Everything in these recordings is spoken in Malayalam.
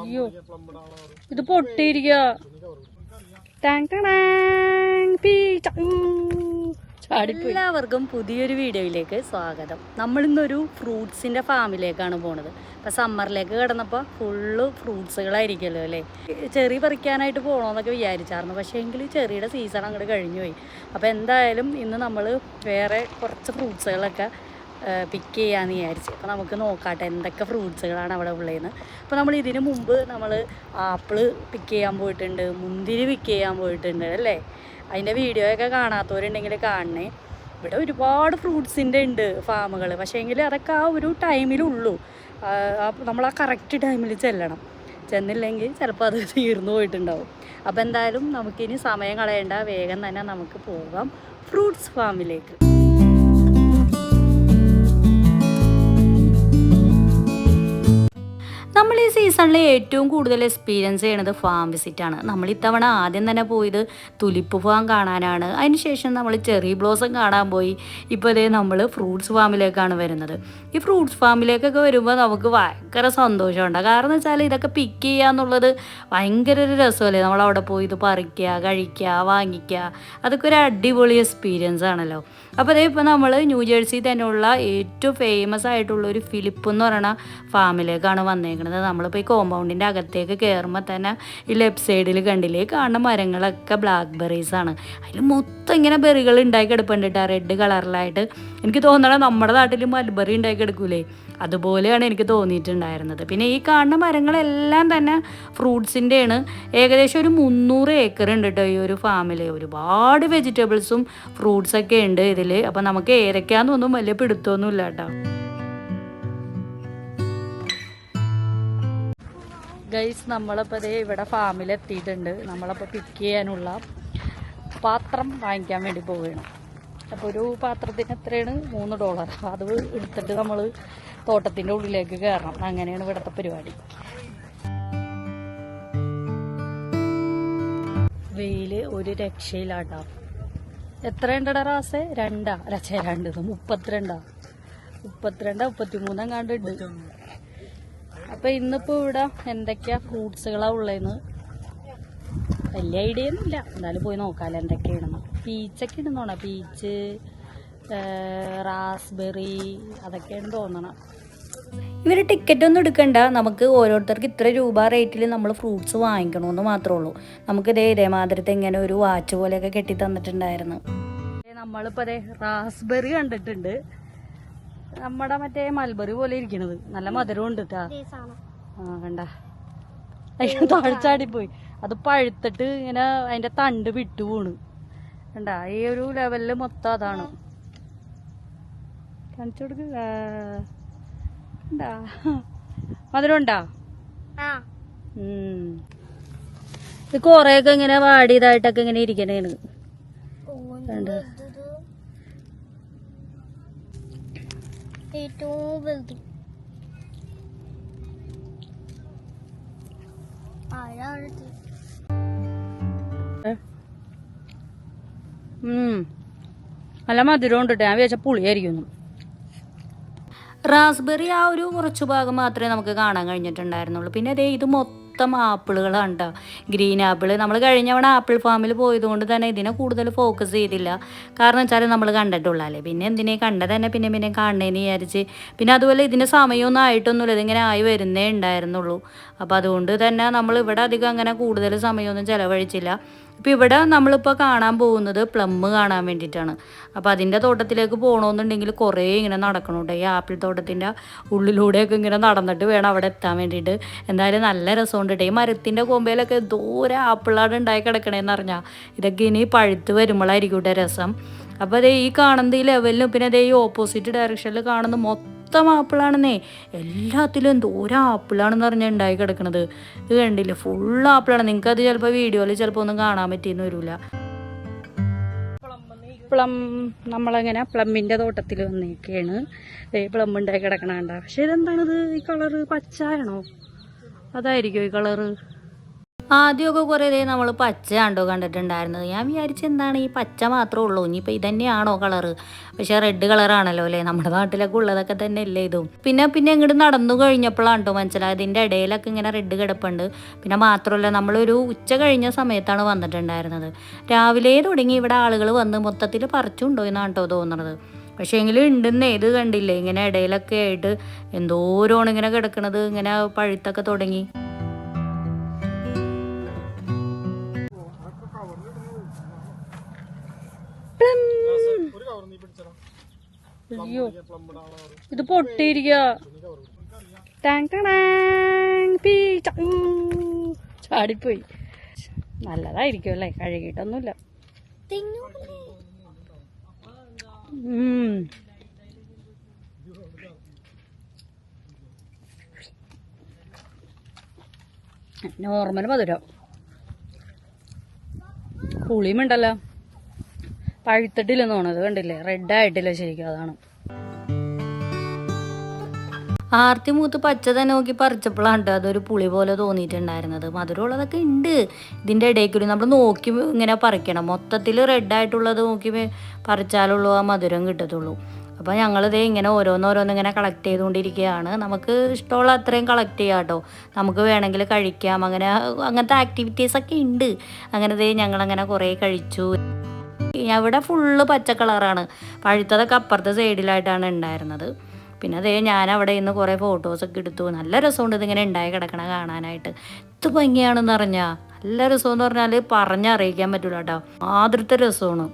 അയ്യോ. ഇത് പൊട്ടിയിരിക്കുക ടാങ് ടാങ് പീ ച- ഊ. എല്ലാവർക്കും പുതിയൊരു വീഡിയോയിലേക്ക് സ്വാഗതം. നമ്മളിന്നൊരു ഫ്രൂട്ട്സിന്റെ ഫാമിലേക്കാണ് പോണത്. ഇപ്പൊ സമ്മറിലേക്ക് കിടന്നപ്പോൾ ഫുള്ള് ഫ്രൂട്ട്സുകളായിരിക്കുമല്ലോ അല്ലേ? ചെറി പറിക്കാനായിട്ട് പോകണമെന്നൊക്കെ വിചാരിച്ചായിരുന്നു. പക്ഷേ എങ്കിൽ ചെറിയുടെ സീസൺ അങ്ങോട്ട് കഴിഞ്ഞു പോയി അപ്പോൾ എന്തായാലും ഇന്ന് നമ്മൾ വേറെ കുറച്ച് ഫ്രൂട്ട്സുകളൊക്കെ പിക്ക് ചെയ്യാമെന്ന് വിചാരിച്ചു. അപ്പോൾ നമുക്ക് നോക്കാട്ടെ എന്തൊക്കെ ഫ്രൂട്ട്സുകളാണ് അവിടെ ഉള്ളതെന്ന് അപ്പോൾ നമ്മൾ ഇതിനു മുമ്പ് നമ്മൾ ആപ്പിൾ പിക്ക് ചെയ്യാൻ പോയിട്ടുണ്ട് മുന്തിരി പിക്ക് ചെയ്യാൻ പോയിട്ടുണ്ട് അല്ലേ? അതിന്റെ വീഡിയോയൊക്കെ കാണാത്തവരുണ്ടെങ്കിൽ കാണണേ. ഇവിടെ ഒരുപാട് ഫ്രൂട്ട്സിന്റെ ഉണ്ട് ഫാമുകൾ പക്ഷേ എങ്കിൽ അതൊക്കെ ആ ഒരു ടൈമിലുള്ളൂ. നമ്മൾ ആ കറക്റ്റ് ടൈമിൽ ചെല്ലണം. ചെന്നില്ലെങ്കിൽ ചിലപ്പോൾ അത് തീർന്നു പോയിട്ടുണ്ടാവും. അപ്പോൾ എന്തായാലും നമുക്കിനി സമയം കളയേണ്ട. വേഗം തന്നെ നമുക്ക് പോകാം. ഫ്രൂട്ട്സ് ഫാമിലേക്ക് നമ്മൾ ഏറ്റവും കൂടുതൽ എക്സ്പീരിയൻസ് ചെയ്യണത് ഫാം വിസിറ്റാണ് നമ്മൾ ഇത്തവണ ആദ്യം തന്നെ പോയത് തുലിപ്പ് ഫാം കാണാനാണ്. അതിനുശേഷം നമ്മൾ ചെറി ബ്ലോസം കാണാൻ പോയി. ഇപ്പോൾ ഇതേ നമ്മൾ ഫ്രൂട്ട്സ് ഫാമിലേക്കാണ് വരുന്നത്. ഈ ഫ്രൂട്ട്സ് ഫാമിലേക്കൊക്കെ വരുമ്പോൾ നമുക്ക് ഭയങ്കര സന്തോഷമുണ്ട്. കാരണം വെച്ചാൽ ഇതൊക്കെ പിക്ക് ചെയ്യുക എന്നുള്ളത് ഭയങ്കര ഒരു രസമല്ലേ? നമ്മൾ അവിടെ പോയി ഇത് പറിക്കുക കഴിക്കുക വാങ്ങിക്കുക. അതൊക്കെ ഒരു അടിപൊളി എക്സ്പീരിയൻസ് ആണല്ലോ. അപ്പോൾ അതേ ഇപ്പോൾ നമ്മൾ ന്യൂ ജേഴ്സി തന്നെയുള്ള ഏറ്റവും ഫേമസ് ആയിട്ടുള്ള ഒരു ഫിലിപ്പ് എന്ന് പറയുന്ന ഫാമിലേക്കാണ് വന്നേക്കുന്നത് നമ്മളിപ്പോൾ ഈ കോമ്പൗണ്ടിന്റെ അകത്തേക്ക് കയറുമ്പോൾ തന്നെ ഈ ലെഫ്റ്റ് സൈഡിൽ കണ്ടില്ലേ? കാണുന്ന മരങ്ങളൊക്കെ ബ്ലാക്ക് ബെറീസ് ആണ്. അതിൽ മൊത്തം ഇങ്ങനെ ബെറികൾ ഉണ്ടാക്കി കിടപ്പുണ്ട് കേട്ടോ റെഡ് കളറിലായിട്ട് എനിക്ക് തോന്നണം നമ്മുടെ നാട്ടിൽ മൽബറി ഉണ്ടാക്കി എടുക്കൂലേ അതുപോലെയാണ് എനിക്ക് തോന്നിയിട്ടുണ്ടായിരുന്നത്. പിന്നെ ഈ കാണുന്ന മരങ്ങളെല്ലാം തന്നെ ഫ്രൂട്ട്സിന്റെയാണ് ഏകദേശം ഒരു മുന്നൂറ് ഏക്കർ ഉണ്ട് കേട്ടോ ഈ ഒരു ഫാമിൽ ഒരുപാട് വെജിറ്റബിൾസും ഫ്രൂട്ട്സൊക്കെ ഉണ്ട് ഇതിൽ അപ്പോൾ നമുക്ക് ഏതൊക്കെയാണെന്നൊന്നും വലിയ പിടുത്തമൊന്നുമില്ല കേട്ടോ ഗൈസ് നമ്മളിപ്പോൾ ദേ ഇവിടെ ഫാമിൽ എത്തിയിട്ടുണ്ട്. നമ്മളപ്പോൾ പിക്ക് ചെയ്യാനുള്ള പാത്രം വാങ്ങിക്കാൻ വേണ്ടി പോവുകയാണ്. അപ്പോൾ ഒരു പാത്രത്തിന് എത്രയാണ്? മൂന്ന് ഡോളർ അത് എടുത്തിട്ട് നമ്മൾ തോട്ടത്തിന്റെ ഉള്ളിലേക്ക് കയറണം അങ്ങനെയാണ് ഇവിടുത്തെ പരിപാടി. വെയിൽ ഒരു രക്ഷയിലാട്ടാ എത്രയുണ്ടടാ റാസെ? രണ്ടാ. രക്ഷ രണ്ട്. മുപ്പത്തിരണ്ടാ. മുപ്പത്തിരണ്ടാ മുപ്പത്തിമൂന്നാം കണ്ടുണ്ട് അപ്പൊ ഇന്നിപ്പോ ഇവിടെ എന്തൊക്കെയാ ഫ്രൂട്ട്സുകളാ ഉള്ളതെന്ന് വലിയ ഐഡിയ ഒന്നും ഇല്ല എന്തായാലും പോയി നോക്കാല്ലോ എന്തൊക്കെയാണെന്ന്. പീച്ചൊക്കെ ഉണ്ടെന്ന് പീച്ച് റാസ്ബെറി അതൊക്കെയാണ് തോന്നണം. ഇവർ ടിക്കറ്റ് ഒന്നും എടുക്കണ്ട. നമുക്ക് ഓരോരുത്തർക്ക് ഇത്ര രൂപ റേറ്റിൽ നമ്മൾ ഫ്രൂട്ട്സ് വാങ്ങിക്കണമെന്ന് മാത്രമേ ഉള്ളൂ. നമുക്ക് ഇതേ ഇതേമാതിരത്തെ ഇങ്ങനെ ഒരു വാച്ച് പോലെയൊക്കെ കെട്ടി തന്നിട്ടുണ്ടായിരുന്നു നമ്മളിപ്പോൾ അതെ റാസ്ബെറി കണ്ടിട്ടുണ്ട്. നമ്മുടെ മറ്റേ മൽബറി പോലെ ഇരിക്കണത്. നല്ല മധുരം ഉണ്ട് കേട്ടാ ആ കണ്ട. താഴ്ചാടിപ്പോയി അത് പഴുത്തിട്ട് ഇങ്ങനെ അതിന്റെ തണ്ട് വിട്ടു പോണ്. കണ്ട ഈ ഒരു ലെവലിൽ മൊത്തം അതാണ്. കാണിച്ചു മധുരം ഉണ്ടാ ഉം. ഇത് കൊറേയൊക്കെ ഇങ്ങനെ വാടിയതായിട്ടൊക്കെ ഇങ്ങനെ ഇരിക്കണേണ്. കണ്ടോ. ഏറ്റവും വലുത്. നല്ല മധുരം ഉണ്ട് ഞാൻ വിചാരിച്ച പുളിയായിരിക്കുന്നു. റാസ്ബെറി ആ ഒരു കുറച്ചു ഭാഗം മാത്രമേ നമുക്ക് കാണാൻ കഴിഞ്ഞിട്ടുണ്ടായിരുന്നുള്ളൂ. പിന്നെ അതേ ഇത് മൊത്തം ആപ്പിളുകളാണ് കേട്ടോ ഗ്രീൻ ആപ്പിൾ നമ്മൾ കഴിഞ്ഞവണ ആപ്പിൾ ഫാമിൽ പോയതുകൊണ്ട് തന്നെ ഇതിനെ കൂടുതൽ ഫോക്കസ് ചെയ്തില്ല. കാരണം വെച്ചാൽ നമ്മൾ കണ്ടിട്ടുള്ളല്ലേ പിന്നെ എന്തിനേ കണ്ടത് തന്നെ പിന്നെ പിന്നെ കാണണേന്ന് വിചാരിച്ച്. പിന്നെ അതുപോലെ ഇതിന് സമയമൊന്നും ആയിട്ടൊന്നുമില്ല. ഇതിങ്ങനെ ആയി വരുന്നേ ഉണ്ടായിരുന്നുള്ളൂ. അപ്പോൾ അതുകൊണ്ട് തന്നെ നമ്മൾ ഇവിടെ അധികം അങ്ങനെ കൂടുതൽ സമയമൊന്നും ചിലവഴിച്ചില്ല. ഇപ്പം ഇവിടെ നമ്മളിപ്പോൾ കാണാൻ പോകുന്നത് പ്ലം കാണാൻ വേണ്ടിയിട്ടാണ്. അപ്പോൾ അതിന്റെ തോട്ടത്തിലേക്ക് പോകണമെന്നുണ്ടെങ്കിൽ കുറേ ഇങ്ങനെ നടക്കണം ഈ ആപ്പിൾ തോട്ടത്തിന്റെ ഉള്ളിലൂടെയൊക്കെ ഇങ്ങനെ നടന്നിട്ട് വേണം അവിടെ എത്താൻ വേണ്ടിയിട്ട്. എന്തായാലും നല്ല രസമുണ്ട് ഈ മരത്തിന്റെ കൊമ്പയിലൊക്കെ ദൂരെ ആപ്പിളാണ് ഉണ്ടായി കിടക്കണേന്ന് പറഞ്ഞാൽ ഇതൊക്കെ ഇനി പഴുത്ത് വരുമ്പോഴായിരിക്കും കേട്ടോ രസം. അപ്പോൾ അതേ ഈ കാണുന്ന ഈ ലെവലിലും പിന്നെ അതേ ഈ ഓപ്പോസിറ്റ് ഡയറക്ഷനിൽ കാണുന്ന മൊത്തം ആപ്പിളാണെന്നേ എല്ലാത്തിലും ഒരു ആപ്പിളാണെന്ന് പറഞ്ഞാൽ ഉണ്ടായി കിടക്കണത്. ഇത് കണ്ടില്ലേ? ഫുൾ ആപ്പിളാണ്. നിങ്ങൾക്ക് ചിലപ്പോൾ വീഡിയോയിൽ ചിലപ്പോൾ ഒന്നും കാണാൻ പറ്റിയെന്ന് വരില്ല പ്ലം നമ്മളങ്ങനെ പ്ലമ്മിന്റെ തോട്ടത്തിൽ വന്നേക്കാണ്. പ്ലം ഉണ്ടായി കിടക്കണണ്ട പക്ഷെ ഇതെന്താണിത്? ഈ കളറ് പച്ചയാണോ അതായിരിക്കും ഈ കളറ് ആദ്യമൊക്കെ കുറേ ഇതേ നമ്മൾ പച്ച കണ്ടോ കണ്ടിട്ടുണ്ടായിരുന്നത്. ഞാൻ വിചാരിച്ചു എന്താണ് ഈ പച്ച മാത്രമേ ഉള്ളൂ. ഇനിയിപ്പോൾ ഇതന്നെയാണോ കളറ്? പക്ഷേ റെഡ് കളറാണല്ലോ അല്ലേ? നമ്മുടെ നാട്ടിലൊക്കെ ഉള്ളതൊക്കെ തന്നെ അല്ലേ ഇതും. പിന്നെ പിന്നെ ഇങ്ങോട്ട് നടന്നു കഴിഞ്ഞപ്പോഴാണ് കേട്ടോ മനസ്സിലായത്. ഇതിന്റെ ഇടയിലൊക്കെ ഇങ്ങനെ റെഡ് കിടപ്പുണ്ട്. പിന്നെ മാത്രമല്ല നമ്മളൊരു ഉച്ച കഴിഞ്ഞ സമയത്താണ് വന്നിട്ടുണ്ടായിരുന്നത്. രാവിലെ തുടങ്ങി ഇവിടെ ആളുകൾ വന്ന് മൊത്തത്തിൽ പറിച്ചുണ്ടോ എന്നാണ് കേട്ടോ തോന്നുന്നത് പക്ഷേ എങ്കിലും ഉണ്ടെന്നേ ഇത് കണ്ടില്ലേ? ഇങ്ങനെ ഇടയിലൊക്കെ ആയിട്ട് എന്തോരമാണ് ഇങ്ങനെ കിടക്കണത് ഇങ്ങനെ പഴുത്തൊക്കെ തുടങ്ങി. അയ്യോ. ഇത് പൊട്ടിയിരിക്ക ടാങ് ടടാങ് പീ ച- ഊ. ചാടിപ്പോയി. നല്ലതായിരിക്കും അല്ലേ കഴുകിയിട്ടൊന്നുമില്ല. നോർമൽ മധുരം. പുളിയും ഉണ്ടല്ലോ പഴുത്തിട്ടില്ലെന്ന് തോന്നുന്നത് കണ്ടില്ലേ? റെഡ് ആയിട്ടില്ല ശരിക്കും അതാണ്. ആർത്തി മൂത്ത് പച്ച തന്നെ നോക്കി പറിച്ചപ്പോഴാണ് അതൊരു പുളി പോലെ തോന്നിയിട്ടുണ്ടായിരുന്നത്. മധുരമുള്ളതൊക്കെ ഉണ്ട്. ഇതിന്റെ ഇടയ്ക്കൂടി നമ്മൾ നോക്കി ഇങ്ങനെ പറിക്കണം. മൊത്തത്തിൽ റെഡായിട്ടുള്ളത് നോക്കി പറിച്ചാലുള്ളൂ ആ മധുരം കിട്ടത്തുള്ളൂ. അപ്പോൾ ഞങ്ങളിത് ഇങ്ങനെ ഓരോന്നോരോന്ന് ഇങ്ങനെ കളക്ട് ചെയ്തുകൊണ്ടിരിക്കുകയാണ്. നമുക്ക് ഇഷ്ടമുള്ള അത്രയും കളക്ട് ചെയ്യാം കേട്ടോ. നമുക്ക് വേണമെങ്കിൽ കഴിക്കാം. അങ്ങനെ അങ്ങനത്തെ ആക്ടിവിറ്റീസൊക്കെ ഉണ്ട്. അങ്ങനെ ദേ ഞങ്ങളങ്ങനെ കുറേ കഴിച്ചു. ഇവിടെ ഫുള്ള് പച്ച കളറാണ് പഴുത്തതൊക്കെ അപ്പുറത്തെ സൈഡിലായിട്ടാണ് ഉണ്ടായിരുന്നത്. പിന്നെ അതേ ഞാൻ അവിടെ ഇന്ന് കുറേ ഫോട്ടോസൊക്കെ എടുത്തു. നല്ല രസമുണ്ട് ഇതിങ്ങനെ ഉണ്ടായി കിടക്കണ കാണാനായിട്ട്. ഇത് ഭംഗിയാണെന്ന് അറിഞ്ഞാൽ നല്ല രസമെന്ന് പറഞ്ഞാൽ പറഞ്ഞറിയിക്കാൻ പറ്റൂല കേട്ടോ. ആദ്യത്തെ രസമാണ്.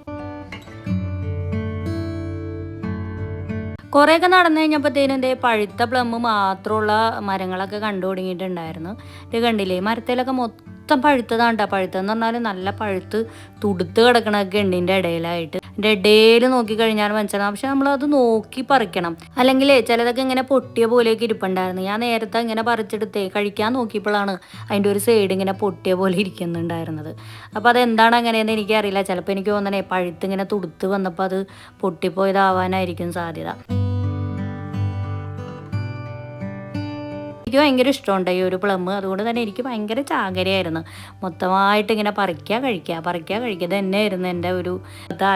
കുറേയൊക്കെ നടന്നു കഴിഞ്ഞപ്പോഴത്തേനും എന്തേ പഴുത്ത പ്ലം മാത്രമുള്ള മരങ്ങളൊക്കെ കണ്ടു തുടങ്ങിയിട്ടുണ്ടായിരുന്നു ഇത് കണ്ടില്ലേ? മരത്തിലൊക്കെ മൊത്തം പഴുത്തതാണ് കേട്ടോ പഴുത്തതെന്ന് പറഞ്ഞാൽ നല്ല പഴുത്ത് തുടുത്ത് കിടക്കണൊക്കെ ഗണ്ണിന്റെ ഇടയിലായിട്ട്. എന്റെ ഇടയിൽ നോക്കിക്കഴിഞ്ഞാൽ മനസ്സിലാവും. പക്ഷെ നമ്മളത് നോക്കി പറിക്കണം. അല്ലെങ്കിൽ ചിലതൊക്കെ ഇങ്ങനെ പൊട്ടിയ പോലെയൊക്കെ ഇരിപ്പുണ്ടായിരുന്നു. ഞാൻ നേരത്തെ ഇങ്ങനെ പറിച്ചെടുത്തേ കഴിക്കാൻ നോക്കിയപ്പോഴാണ് അതിന്റെ ഒരു സൈഡ് ഇങ്ങനെ പൊട്ടിയ പോലെ ഇരിക്കുന്നുണ്ടായിരുന്നത്. അപ്പോൾ അതെന്താണ് അങ്ങനെയെന്ന് എനിക്കറിയില്ല. ചിലപ്പോൾ എനിക്ക് തോന്നണേ പഴുത്ത് ഇങ്ങനെ തുടുത്ത് വന്നപ്പോൾ അത് പൊട്ടിപ്പോയതാവാനായിരിക്കും സാധ്യത. എനിക്ക് ഭയങ്കര ഇഷ്ടമുണ്ട് ഈ ഒരു പ്ലം അതുകൊണ്ട് തന്നെ എനിക്ക് ഭയങ്കര ചാകരയായിരുന്നു. മൊത്തമായിട്ട് ഇങ്ങനെ പറിക്കുക കഴിക്കുക പറിക്കുക കഴിക്കുക തന്നെ ആയിരുന്നു എന്റെ ഒരു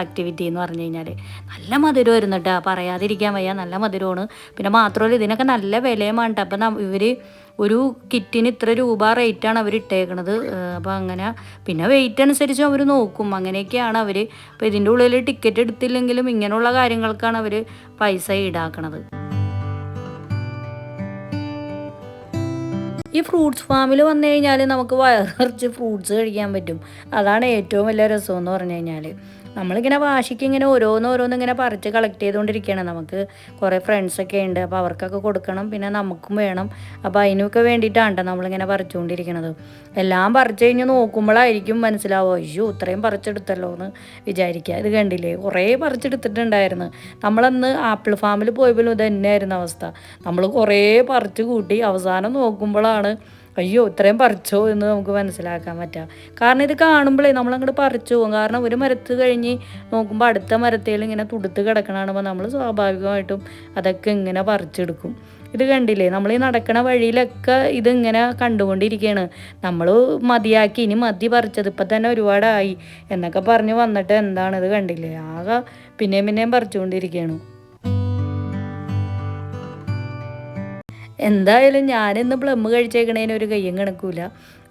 ആക്ടിവിറ്റി എന്ന് പറഞ്ഞു കഴിഞ്ഞാൽ നല്ല മധുരമായിരുന്നു കേട്ടോ പറയാതിരിക്കാൻ വയ്യ. നല്ല മധുരമാണ്. പിന്നെ മാത്രമല്ല ഇതിനൊക്കെ നല്ല വിലയുമാണ് കേട്ടോ അപ്പം ഇവർ ഒരു കിറ്റിന് ഇത്ര രൂപ റേറ്റാണ് അവർ ഇട്ടേക്കണത്. അപ്പോൾ അങ്ങനെ പിന്നെ വെയിറ്റ് അനുസരിച്ച് അവർ നോക്കും. അങ്ങനെയൊക്കെയാണ് അവർ അപ്പോൾ ഇതിന്റെ ഉള്ളിൽ ടിക്കറ്റ് എടുത്തില്ലെങ്കിലും ഇങ്ങനെയുള്ള കാര്യങ്ങൾക്കാണ് അവർ പൈസ ഈടാക്കണത്. ഈ ഫ്രൂട്ട്സ് ഫാമിൽ വന്നു കഴിഞ്ഞാൽ നമുക്ക് വയറിറച്ച് ഫ്രൂട്ട്സ് കഴിക്കാൻ പറ്റും. അതാണ് ഏറ്റവും വലിയ രസം എന്ന് പറഞ്ഞു കഴിഞ്ഞാൽ നമ്മളിങ്ങനെ വാശിക്ക് ഇങ്ങനെ ഓരോന്നോരോന്ന് ഓരോന്ന് ഇങ്ങനെ പറിച്ച് കളക്ട് ചെയ്തുകൊണ്ടിരിക്കുകയാണ് നമുക്ക് കുറേ ഫ്രണ്ട്സൊക്കെ ഉണ്ട്. അപ്പോൾ അവർക്കൊക്കെ കൊടുക്കണം. പിന്നെ നമുക്കും വേണം. അപ്പോൾ അതിനൊക്കെ വേണ്ടിയിട്ടാണ് ട്ടോ നമ്മളിങ്ങനെ പറിച്ചുകൊണ്ടിരിക്കുന്നത് എല്ലാം പറിച്ചു കഴിഞ്ഞ് നോക്കുമ്പോഴായിരിക്കും മനസ്സിലാവുക അയ്യോ ഇത്രയും പറിച്ചെടുത്തല്ലോ എന്ന് വിചാരിക്കുക. ഇത് കണ്ടില്ലേ? കുറേ പറിച്ചെടുത്തിട്ടുണ്ടായിരുന്നു. നമ്മളന്ന് ആപ്പിൾ ഫാമിൽ പോയപ്പോഴും ഇത് തന്നെയായിരുന്നു അവസ്ഥ. നമ്മൾ കുറേ പറിച്ച് കൂട്ടി അവസാനം നോക്കുമ്പോഴാണ് അയ്യോ ഇത്രയും പറിച്ചോ എന്ന് നമുക്ക് മനസ്സിലാക്കാൻ പറ്റാം. കാരണം ഇത് കാണുമ്പോഴേ നമ്മളങ്ങോട്ട് പറിച്ചു പോകും. കാരണം ഒരു മരത്ത് കഴിഞ്ഞ് നോക്കുമ്പോൾ അടുത്ത മരത്തേൽ ഇങ്ങനെ തുടുത്ത് കിടക്കണാണുമ്പോൾ നമ്മൾ സ്വാഭാവികമായിട്ടും അതൊക്കെ ഇങ്ങനെ പറിച്ചെടുക്കും. ഇത് കണ്ടില്ലേ? നമ്മൾ ഈ നടക്കണ വഴിയിലൊക്കെ ഇതിങ്ങനെ കണ്ടുകൊണ്ടിരിക്കുകയാണ് നമ്മൾ മതിയാക്കി ഇനി മതി പറിച്ചത് ഇപ്പം തന്നെ ഒരുപാടായി. എന്നൊക്കെ പറഞ്ഞ് വന്നിട്ട് എന്താണ് ഇത് കണ്ടില്ലേ? ആകെ പിന്നെയും പിന്നെയും പറിച്ചുകൊണ്ടിരിക്കുകയാണ് എന്തായാലും ഞാനിന്ന് പ്ലം കഴിച്ചേക്കണേന് ഒരു കയ്യും കണക്കൂല.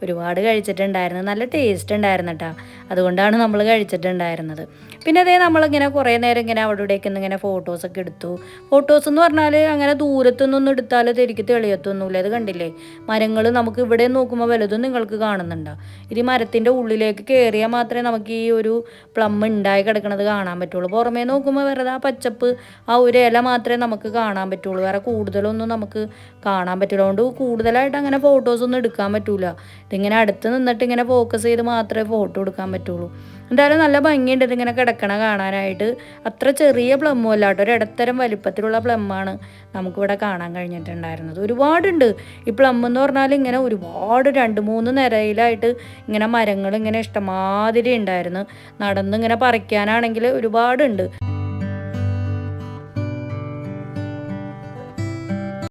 ഒരുപാട് കഴിച്ചിട്ടുണ്ടായിരുന്നു. നല്ല ടേസ്റ്റ് ഉണ്ടായിരുന്നു കേട്ടോ അതുകൊണ്ടാണ് നമ്മൾ കഴിച്ചിട്ടുണ്ടായിരുന്നത്. പിന്നെ അതേ നമ്മളിങ്ങനെ കുറേ നേരം ഇങ്ങനെ അവിടെ ഇവിടേക്ക് ഇങ്ങനെ ഫോട്ടോസൊക്കെ എടുത്തു. ഫോട്ടോസ് എന്ന് പറഞ്ഞാൽ അങ്ങനെ ദൂരത്തുനിന്നൊന്നും എടുത്താൽ തിരിക്ക് തെളിയത്തൊന്നുമില്ല. അത് കണ്ടില്ലേ? മരങ്ങൾ നമുക്ക് ഇവിടെ നോക്കുമ്പോൾ വലുതും നിങ്ങൾക്ക് കാണുന്നുണ്ടോ. ഇത് മരത്തിന്റെ ഉള്ളിലേക്ക് കയറിയാൽ മാത്രമേ നമുക്ക് ഈ ഒരു പ്ലം ഉണ്ടായി കിടക്കുന്നത് കാണാൻ പറ്റുള്ളൂ. പുറമേ നോക്കുമ്പോൾ വെറുതെ ആ പച്ചപ്പ് ആ ഒരു ഇല മാത്രമേ നമുക്ക് കാണാൻ പറ്റുള്ളൂ. വേറെ കൂടുതലൊന്നും നമുക്ക് കാണാൻ പറ്റില്ല. അതുകൊണ്ട് കൂടുതലായിട്ട് അങ്ങനെ ഫോട്ടോസൊന്നും എടുക്കാൻ പറ്റൂല. ഇതിങ്ങനെ അടുത്ത് നിന്നിട്ട് ഇങ്ങനെ ഫോക്കസ് ചെയ്ത് മാത്രമേ ഫോട്ടോ എടുക്കാൻ പറ്റുള്ളൂ. എന്തായാലും നല്ല ഭംഗിയുണ്ട് ഇതിങ്ങനെ കിടക്കണ കാണാനായിട്ട്. അത്ര ചെറിയ പ്ലമ്മും അല്ല കേട്ടോ ഒരു ഇടത്തരം വലിപ്പത്തിലുള്ള പ്ലമ്മാണ് നമുക്കിവിടെ കാണാൻ കഴിഞ്ഞിട്ടുണ്ടായിരുന്നത്. ഒരുപാടുണ്ട്. ഈ പ്ലം എന്ന് പറഞ്ഞാൽ ഇങ്ങനെ ഒരുപാട് രണ്ട് മൂന്ന് നിരയിലായിട്ട് ഇങ്ങനെ മരങ്ങൾ ഇങ്ങനെ ഇഷ്ടമാതിരി ഉണ്ടായിരുന്നു. നടന്ന് ഇങ്ങനെ പറിക്കാനാണെങ്കിൽ ഒരുപാടുണ്ട്.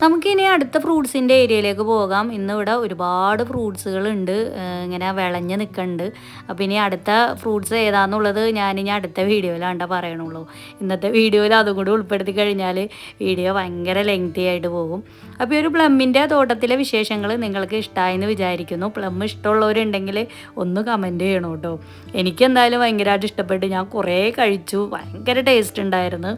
നമുക്കിനി അടുത്ത ഫ്രൂട്ട്സിന്റെ ഏരിയയിലേക്ക് പോകാം. ഇന്ന് ഇവിടെ ഒരുപാട് ഫ്രൂട്ട്സുകളുണ്ട്. ഇങ്ങനെ വിളഞ്ഞ് നിൽക്കുന്നുണ്ട്. അപ്പോൾ ഇനി അടുത്ത ഫ്രൂട്ട്സ് ഏതാണെന്നുള്ളത് ഇനി അടുത്ത വീഡിയോയിലാണ്ട പറയണുള്ളൂ. ഇന്നത്തെ വീഡിയോയിൽ അതും കൂടി ഉൾപ്പെടുത്തി കഴിഞ്ഞാൽ വീഡിയോ ഭയങ്കര ലെങ്തി ആയിട്ട് പോകും. അപ്പോൾ ഈ ഒരു പ്ലമ്മിന്റെ തോട്ടത്തിലെ വിശേഷങ്ങൾ നിങ്ങൾക്ക് ഇഷ്ടമായെന്ന് വിചാരിക്കുന്നു. പ്ലം ഇഷ്ടമുള്ളവരുണ്ടെങ്കിൽ ഒന്ന് കമന്റ് ചെയ്യണം കേട്ടോ. എനിക്കെന്തായാലും ഭയങ്കരമായിട്ട് ഇഷ്ടപ്പെട്ട് ഞാൻ കുറേ കഴിച്ചു. ഭയങ്കര ടേസ്റ്റ് ഉണ്ടായിരുന്നു.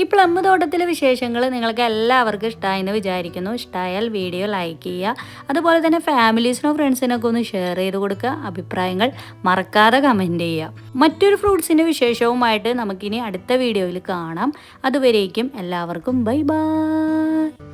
ഈ പ്ലം തോട്ടത്തിലെ വിശേഷങ്ങൾ നിങ്ങൾക്ക് എല്ലാവർക്കും ഇഷ്ടമായെന്ന് വിചാരിക്കുന്നു. ഇഷ്ടമായാൽ വീഡിയോ ലൈക്ക് ചെയ്യുക. അതുപോലെ തന്നെ ഫാമിലീസിനോ ഫ്രണ്ട്സിനൊക്കെ ഒന്ന് ഷെയർ ചെയ്ത് കൊടുക്കുക. അഭിപ്രായങ്ങൾ മറക്കാതെ കമന്റ് ചെയ്യുക. മറ്റൊരു ഫ്രൂട്ട്സിന്റെ വിശേഷവുമായിട്ട് നമുക്കിനി അടുത്ത വീഡിയോയിൽ കാണാം. അതുവരേക്കും എല്ലാവർക്കും ബൈ ബൈ